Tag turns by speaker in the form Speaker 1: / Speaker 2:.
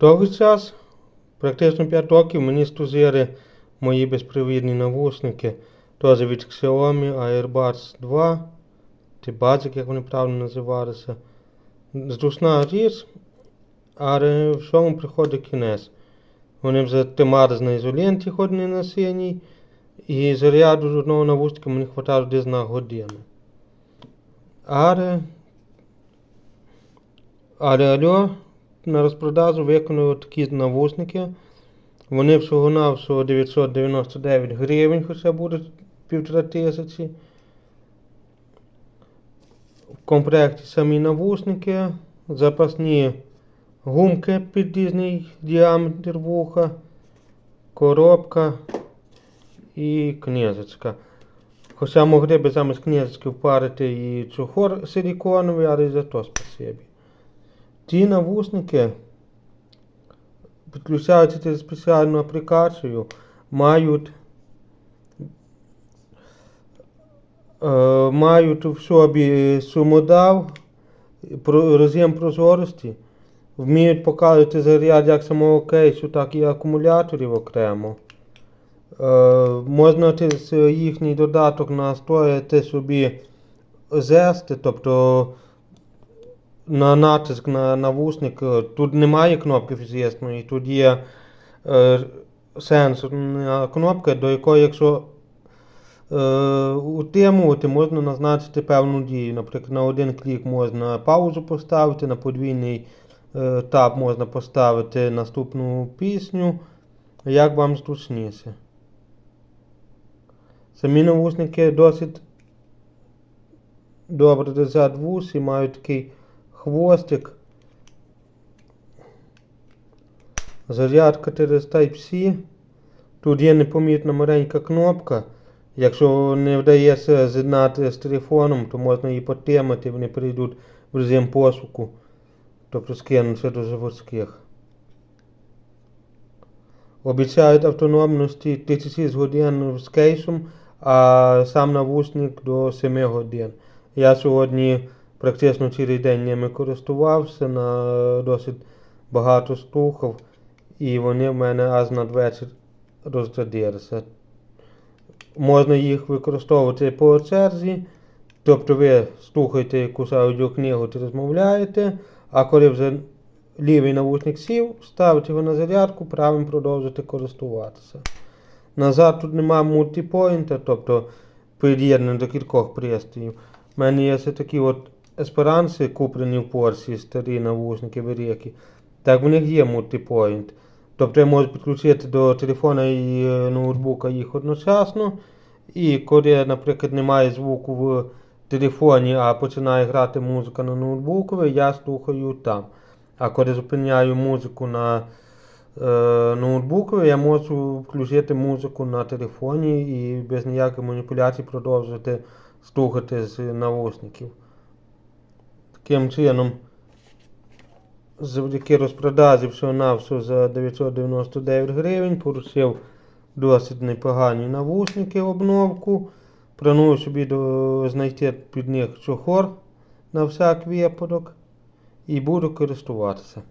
Speaker 1: Довгий час, практично 5 років, мені служили мої безпровідні навушники, теж від Xiaomi Airbuds 2, чи Basic, як вони правильно називалися. Зручна річ, але в всьому приходить кінець. Вони вже тримались на ізоленті, хоч не на синій, і заряду з одного навушника мені хватало десь на годину. Але, але алло, на розпродажу виконали такі навушники. Вони всього-навсього 999 гривень, хоча будуть півтора тисячі. В комплекті самі навушники, запасні гумки під різний діаметр вуха, коробка і книжечка. Хоча могли би замість книжечки впарити і чохор силіконовий, але і за то спасибі. Ті навушники підключаються через спеціальну аплікацію, мають, е, мають в собі сумодав, роз'єм прозорості, вміють показувати заряд як самого кейсу, так і акумуляторів окремо. Е, можна через їхній додаток настроїти собі зести, тобто на натиск на навушник. е, Тут немає кнопки звісної, тут є е, сенсорна кнопка, до якої, якщо е, утримувати, можна назначити певну дію. Наприклад, на один клік можна паузу поставити, на подвійний е, таб можна поставити наступну пісню, як вам зручніше. Самі навушники досить добре держать вус і мають такий хвостик. Зарядка через Type-C. Тут є непомітна маленька кнопка. Якщо не вдається з'єднати з телефоном, то можна її потримати, вони перейдуть в режим пошуку. Тобто скинуться до заводських. Обіцяють автономності 36 годин з кейсом, а сам навушник до 7 годин. Я сьогодні практично цілий день ними користувався, на досить багато слухав, і вони в мене аж надвечір розрядилися. Можна їх використовувати по черзі, тобто ви слухаєте якусь аудіокнигу та розмовляєте, а коли вже лівий навушник сів, ставите його на зарядку, правим продовжуєте користуватися. Назад тут немає мультипоінта, тобто під'єднання до кількох пристроїв. У мене є такі от есперанси, куплені в порції, старі навушники великі. Так в них є мультипоінт. Тобто я можу підключити до телефона і ноутбука їх одночасно. І коли, наприклад, немає звуку в телефоні, а починає грати музика на ноутбукові, я слухаю там. А коли зупиняю музику на е, ноутбукові, я можу включити музику на телефоні і без ніяких маніпуляцій продовжувати слухати з навушників. Таким чином, завдяки розпродажі всього навсього за 999 гривень поручив досить непогані навушники обновку. Планую собі до, знайти під них чохор на всяк випадок і буду користуватися.